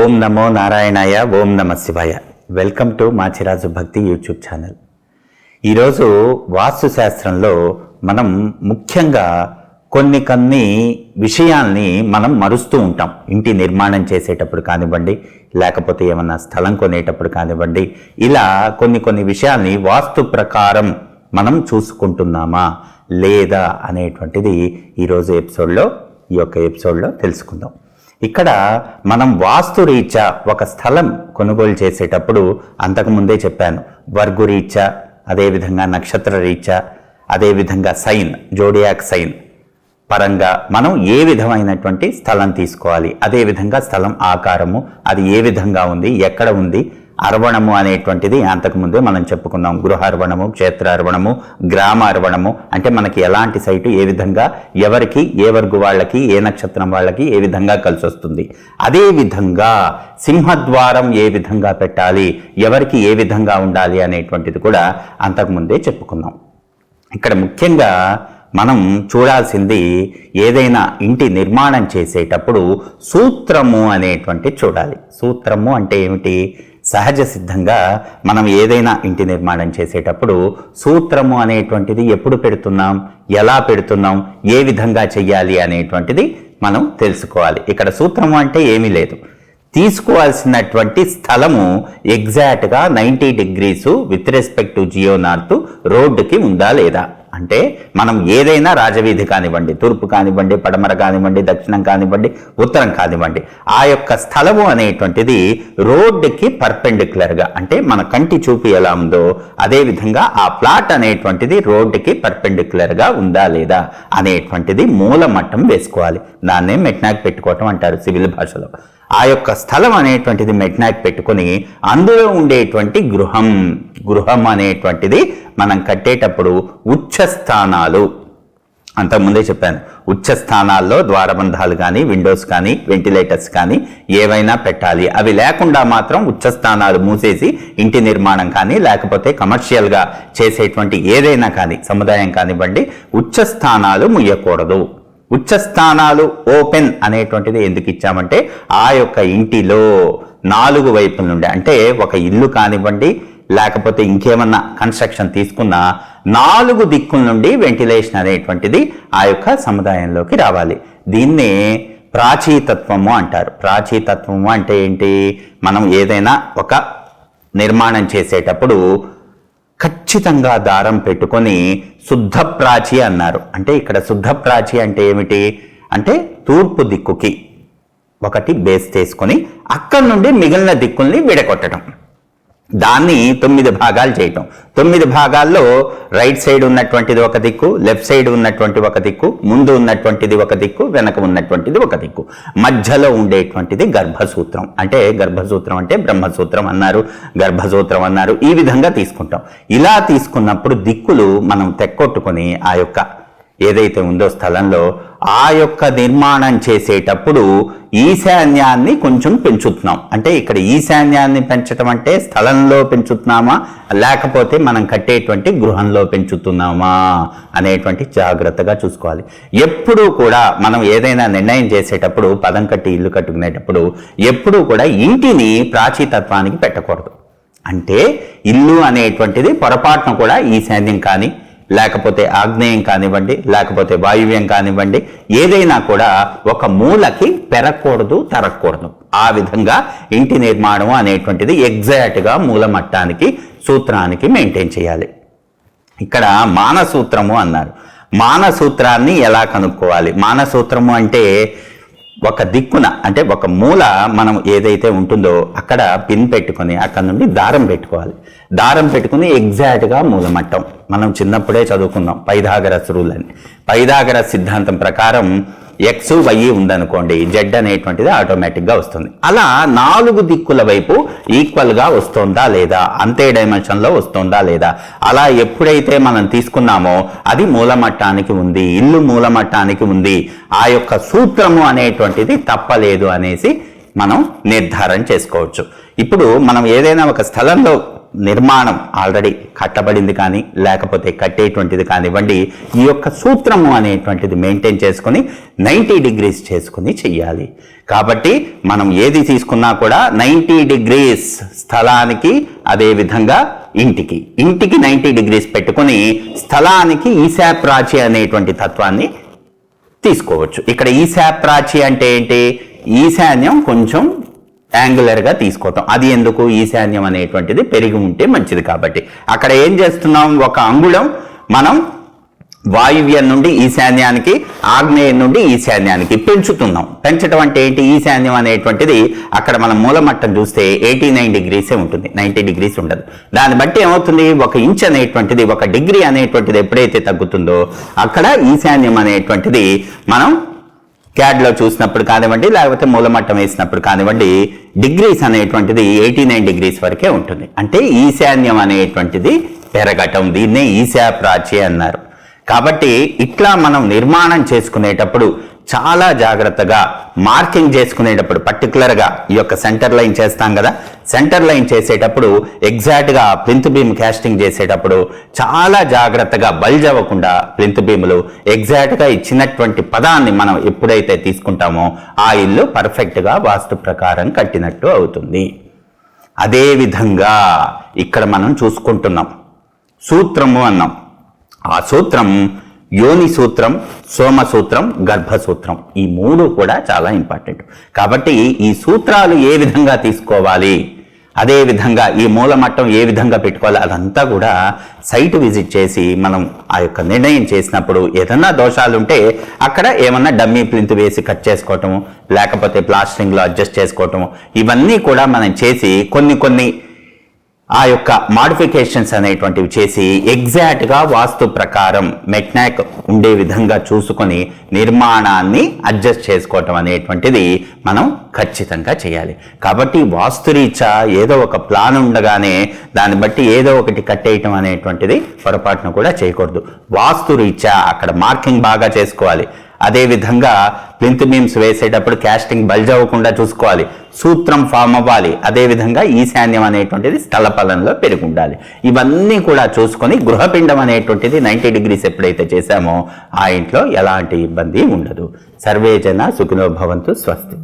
ఓం నమో నారాయణాయ ఓం నమ శివాయ. వెల్కమ్ టు మాచిరాజు భక్తి యూట్యూబ్ ఛానల్. ఈరోజు వాస్తు శాస్త్రంలో మనం ముఖ్యంగా కొన్ని కొన్ని విషయాల్ని మనం మరుస్తూ ఉంటాం. ఇంటి నిర్మాణం చేసేటప్పుడు కానివ్వండి లేకపోతే ఏమన్నా స్థలం కొనేటప్పుడు కానివ్వండి ఇలా కొన్ని కొన్ని విషయాల్ని వాస్తు ప్రకారం మనం చూసుకుంటున్నామా లేదా అనేటువంటిది ఈరోజు ఎపిసోడ్లో ఈ యొక్క ఎపిసోడ్లో తెలుసుకుందాం. ఇక్కడ మనం వాస్తు రీత్యా ఒక స్థలం కొనుగోలు చేసేటప్పుడు అంతకుముందే చెప్పాను. వర్గు రీత్యా అదేవిధంగా నక్షత్ర రీత్యా అదేవిధంగా సైన్ జోడియాక్ సైన్. పరంగా మనం ఏ విధమైనటువంటి స్థలం తీసుకోవాలి? అదేవిధంగా స్థలం ఆకారము అది ఏ విధంగా ఉంది? ఎక్కడ ఉంది? అర్వణము అనేటువంటిది అంతకుముందే మనం చెప్పుకున్నాం. గృహ అర్వణము క్షేత్ర అర్వణము గ్రామ అర్వణము అంటే మనకి ఎలాంటి సైటు ఏ విధంగా ఎవరికి ఏ వర్గు వాళ్ళకి ఏ నక్షత్రం వాళ్ళకి ఏ విధంగా కలిసి వస్తుంది అదే విధంగా సింహద్వారం ఏ విధంగా పెట్టాలి ఎవరికి ఏ విధంగా ఉండాలి అనేటువంటిది కూడా అంతకుముందే చెప్పుకున్నాం. ఇక్కడ ముఖ్యంగా మనం చూడాల్సింది ఏదైనా ఇంటి నిర్మాణం చేసేటప్పుడు సూత్రము అనేటువంటి చూడాలి. సూత్రము అంటే ఏమిటి? సహజ సిద్ధంగా మనం ఏదైనా ఇంటి నిర్మాణం చేసేటప్పుడు సూత్రము అనేటువంటిది ఎప్పుడు పెడుతున్నాం? ఎలా పెడుతున్నాం? ఏ విధంగా చెయ్యాలి అనేటువంటిది మనం తెలుసుకోవాలి. ఇక్కడ సూత్రము అంటే ఏమీ లేదు. తీసుకోవాల్సినటువంటి స్థలము ఎగ్జాక్ట్గా ninety degrees with respect to geo north రోడ్డుకి ఉందా లేదా? అంటే మనం ఏదైనా రాజవీధి కానివ్వండి తూర్పు కానివ్వండి పడమర కానివ్వండి దక్షిణం కానివ్వండి ఉత్తరం కానివ్వండి ఆ యొక్క స్థలము అనేటువంటిది రోడ్డుకి పర్పెండిక్యులర్గా అంటే మన కంటి చూపు ఎలా ఉందో అదే విధంగా ఆ ప్లాట్ అనేటువంటిది రోడ్డుకి పర్పెండిక్యులర్గా ఉందా లేదా అనేటువంటిది మూల మట్టం వేసుకోవాలి. దాన్నే మెట్నాక్ పెట్టుకోవటం అంటారు సివిల్ భాషలో. ఆ యొక్క స్థలం అనేటువంటిది మెట్నాక్ పెట్టుకొని అందులో ఉండేటువంటి గృహం. గృహం అనేటువంటిది మనం కట్టేటప్పుడు ఉచ్చ స్థానాలు అంతకుముందే చెప్పాను ఉచ్చ స్థానాల్లో ద్వారబంధాలు కానీ విండోస్ కానీ వెంటిలేటర్స్ కానీ ఏవైనా పెట్టాలి. అవి లేకుండా మాత్రం ఉచ్చ స్థానాలు మూసేసి ఇంటి నిర్మాణం కానీ లేకపోతే కమర్షియల్గా చేసేటువంటి ఏదైనా కానీ సముదాయం కానివ్వండి ఉచ్చ స్థానాలు ముయ్యకూడదు. ఉచ్చ స్థానాలు ఓపెన్ అనేటువంటిది ఎందుకు ఇచ్చామంటే ఆ యొక్క ఇంటిలో నాలుగు వైపుల నుండి అంటే ఒక ఇల్లు కానివ్వండి లేకపోతే ఇంకేమన్నా కన్స్ట్రక్షన్ తీసుకున్నా నాలుగు దిక్కుల నుండి వెంటిలేషన్ అనేటువంటిది ఆ యొక్క సముదాయంలోకి రావాలి. దీన్నే ప్రాచీతత్వము అంటారు. ప్రాచీతత్వము అంటే ఏంటి? మనం ఏదైనా ఒక నిర్మాణం చేసేటప్పుడు ఖచ్చితంగా దారం పెట్టుకొని శుద్ధప్రాచి అన్నారు. అంటే ఇక్కడ శుద్ధప్రాచి అంటే ఏమిటి? అంటే తూర్పు దిక్కుకి ఒకటి బేస్ తీసుకొని అక్కడి నుండి మిగిలిన దిక్కుల్ని విడగొట్టడం. దాన్ని తొమ్మిది భాగాలు చేయటం. తొమ్మిది భాగాల్లో రైట్ సైడ్ ఉన్నటువంటిది ఒక దిక్కు లెఫ్ట్ సైడ్ ఉన్నటువంటి ఒక దిక్కు ముందు ఉన్నటువంటిది ఒక దిక్కు వెనక ఉన్నటువంటిది ఒక దిక్కు. మధ్యలో ఉండేటువంటిది గర్భసూత్రం. అంటే గర్భసూత్రం అంటే బ్రహ్మసూత్రం అన్నారు గర్భసూత్రం అన్నారు. ఈ విధంగా తీసుకుంటాం. ఇలా తీసుకున్నప్పుడు దిక్కులు మనం తెక్కొట్టుకొని ఆ యొక్క ఏదైతే ఉందో స్థలంలో ఆ యొక్క నిర్మాణం చేసేటప్పుడు ఈశాన్యాన్ని కొంచెం పెంచుతున్నాం. అంటే ఇక్కడ ఈశాన్యాన్ని పెంచటం అంటే స్థలంలో పెంచుతున్నామా? లేకపోతే మనం కట్టేటువంటి గృహంలో పెంచుతున్నామా? అనేటువంటి జాగ్రత్తగా చూసుకోవాలి. ఎప్పుడూ కూడా మనం ఏదైనా నిర్ణయం చేసేటప్పుడు పదం కట్టి ఇల్లు కట్టుకునేటప్పుడు ఎప్పుడూ కూడా ఇంటిని ప్రాచీతత్వానికి పెట్టకూడదు. అంటే ఇల్లు అనేటువంటిది పొరపాటున కూడా ఈశాన్యం కానీ లేకపోతే ఆగ్నేయం కానివ్వండి లేకపోతే వాయువ్యం కానివ్వండి ఏదైనా కూడా ఒక మూలకి పెరగకూడదు తరగకూడదు. ఆ విధంగా ఇంటి నిర్మాణం అనేటువంటిది ఎగ్జాక్ట్గా మూల మట్టానికి సూత్రానికి మెయింటైన్ చేయాలి. ఇక్కడ మానసూత్రము అన్నారు. మానసూత్రాన్ని ఎలా కనుక్కోవాలి? మానసూత్రము అంటే ఒక దిక్కున అంటే ఒక మూల మనం ఏదైతే ఉంటుందో అక్కడ పిన్ పెట్టుకొని అక్కడ నుండి దారం పెట్టుకోవాలి. దారం పెట్టుకుని ఎగ్జాక్ట్గా మూలమట్టం. మనం చిన్నప్పుడే చదువుకున్నాం పైదాగర రూల్ అని. సిద్ధాంతం ప్రకారం ఎక్స్ వై ఉందనుకోండి జెడ్ అనేటువంటిది ఆటోమేటిక్గా వస్తుంది. అలా నాలుగు దిక్కుల వైపు ఈక్వల్గా వస్తుందా లేదా? అంతే డైమెన్షన్లో వస్తుందా లేదా? అలా ఎప్పుడైతే మనం తీసుకున్నామో అది మూలమట్టానికి ఉంది ఇల్లు మూలమట్టానికి ఉంది. ఆ యొక్క సూత్రము అనేటువంటిది తప్పలేదు అనేసి మనం నిర్ధారణ చేసుకోవచ్చు. ఇప్పుడు మనం ఏదైనా ఒక స్థలంలో నిర్మాణం ఆల్రెడీ కట్టబడింది కానీ లేకపోతే కట్టేటువంటిది కానివ్వండి ఈ యొక్క సూత్రము అనేటువంటిది మెయింటైన్ చేసుకొని నైంటీ డిగ్రీస్ చేసుకుని చెయ్యాలి. కాబట్టి మనం ఏది తీసుకున్నా కూడా నైంటీ డిగ్రీస్ స్థలానికి అదే విధంగా ఇంటికి. ఇంటికి నైంటీ డిగ్రీస్ పెట్టుకొని స్థలానికి ఈశాప్రాచి అనేటువంటి తత్వాన్ని తీసుకోవచ్చు. ఇక్కడ ఈశాప్రాచి అంటే ఏంటి? ఈశాన్యం కొంచెం యాంగులర్గా తీసుకోవటం. అది ఎందుకు? ఈశాన్యం అనేటువంటిది పెరిగి ఉంటే మంచిది కాబట్టి. అక్కడ ఏం చేస్తున్నాం? ఒక అంగుళం మనం వాయువ్యం నుండి ఈశాన్యానికి ఆగ్నేయం నుండి ఈశాన్యానికి పెంచుతున్నాం. పెంచడం అంటే ఏంటి? ఈశాన్యం అనేటువంటిది అక్కడ మనం మూలమట్టం చూస్తే ఎయిటీ నైన్ డిగ్రీసే ఉంటుంది. నైంటీ డిగ్రీస్ ఉండదు. దాన్ని బట్టి ఏమవుతుంది? ఒక ఇంచ్ అనేటువంటిది ఒక డిగ్రీ అనేటువంటిది ఎప్పుడైతే తగ్గుతుందో అక్కడ ఈశాన్యం అనేటువంటిది మనం క్యాడ్లో చూసినప్పుడు కానివ్వండి లేకపోతే మూలమట్టం వేసినప్పుడు కానివ్వండి డిగ్రీస్ అనేటువంటిది ఎయిటీ నైన్ డిగ్రీస్ వరకే ఉంటుంది. అంటే ఈశాన్యం అనేటువంటిది పెరగటం దీన్నే ఈశా ప్రాచి అన్నారు. కాబట్టి ఇట్లా మనం నిర్మాణం చేసుకునేటప్పుడు చాలా జాగ్రత్తగా మార్కింగ్ చేసుకునేటప్పుడు పర్టికులర్గా ఈ యొక్క సెంటర్ లైన్ చేస్తాం కదా. సెంటర్ లైన్ చేసేటప్పుడు ఎగ్జాక్ట్గా ప్లింత్ బీమ్ క్యాస్టింగ్ చేసేటప్పుడు చాలా జాగ్రత్తగా బల్జ్ అవ్వకుండా ప్లింత్ బీములు ఎగ్జాక్ట్గా ఇచ్చినటువంటి పదాన్ని మనం ఎప్పుడైతే తీసుకుంటామో ఆ ఇల్లు పర్ఫెక్ట్గా వాస్తు ప్రకారం కట్టినట్టు అవుతుంది. అదే విధంగా ఇక్కడ మనం చూసుకుంటున్నాం. సూత్రము అన్నాం. ఆ సూత్రం యోని సూత్రం సోమ సూత్రం గర్భసూత్రం ఈ మూడు కూడా చాలా ఇంపార్టెంట్. కాబట్టి ఈ సూత్రాలు ఏ విధంగా తీసుకోవాలి? అదే విధంగా ఈ మూలమట్టం ఏ విధంగా పెట్టుకోవాలి? అదంతా కూడా సైట్ విజిట్ చేసి మనం ఆ యొక్క నిర్ణయం చేసినప్పుడు ఏదన్నా దోషాలుంటే అక్కడ ఏమన్నా డమ్మీ ప్లింత్ వేసి కట్ చేసుకోవటము లేకపోతే ప్లాస్టరింగ్లో అడ్జస్ట్ చేసుకోవటము ఇవన్నీ కూడా మనం చేసి కొన్ని కొన్ని ఆ యొక్క మాడిఫికేషన్స్ అనేటువంటివి చేసి ఎగ్జాక్ట్గా వాస్తు ప్రకారం మెట్నాక్ ఉండే విధంగా చూసుకొని నిర్మాణాన్ని అడ్జస్ట్ చేసుకోవటం అనేటువంటిది మనం ఖచ్చితంగా చేయాలి. కాబట్టి వాస్తురీత్యా ఏదో ఒక ప్లాన్ ఉండగానే దాన్ని బట్టి ఏదో ఒకటి కట్టేయటం అనేటువంటిది పొరపాటును కూడా చేయకూడదు. వాస్తురీత్యా అక్కడ మార్కింగ్ బాగా చేసుకోవాలి. అదేవిధంగా ప్లింత్ బీమ్స్ వేసేటప్పుడు క్యాస్టింగ్ బల్జ్ అవ్వకుండా చూసుకోవాలి. సూత్రం ఫామ్ అవ్వాలి. అదే విధంగా ఈశాన్యం అనేటువంటిది స్థలపలంలో పెరిగి ఉండాలి ఇవన్నీ కూడా చూసుకొని గృహపిండం అనేటువంటిది నైంటీ డిగ్రీస్ ఎప్పుడైతే చేశామో ఆ ఇంట్లో ఎలాంటి ఇబ్బంది ఉండదు. సర్వే జన సుఖినో భవంతు స్వస్తి.